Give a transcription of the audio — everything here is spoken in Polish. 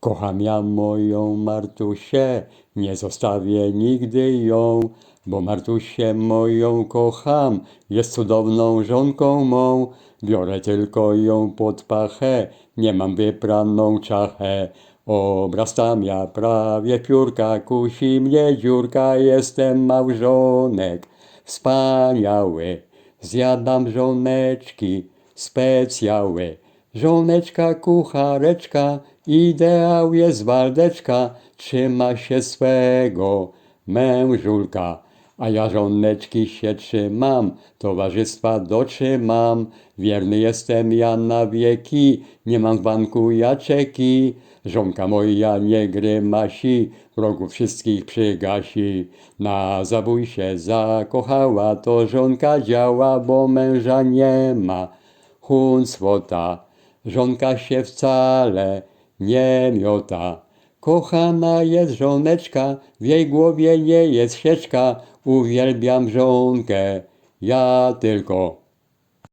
Kocham ja moją Martusię, nie zostawię nigdy ją, bo Martusię moją kocham, jest cudowną żonką mą. Biorę tylko ją pod pachę, nie mam wypraną czachę. Obrastam ja prawie piórka, kusi mnie dziurka, jestem małżonek. Wspaniały, zjadam żoneczki, specjały. Żoneczka kuchareczka, ideał jest Waldeczka, trzyma się swego mężulka. A ja żoneczki się trzymam, towarzystwa dotrzymam. Wierny jestem ja na wieki, nie mam w banku ja czeki. Żonka moja nie grymasi, wrogów wszystkich przygasi. Na zabój się zakochała, to żonka działa, bo męża nie ma. Huncwota, żonka się wcale nie miota. Kochana jest żoneczka, w jej głowie nie jest sieczka. Uwielbiam żonkę, ja tylko.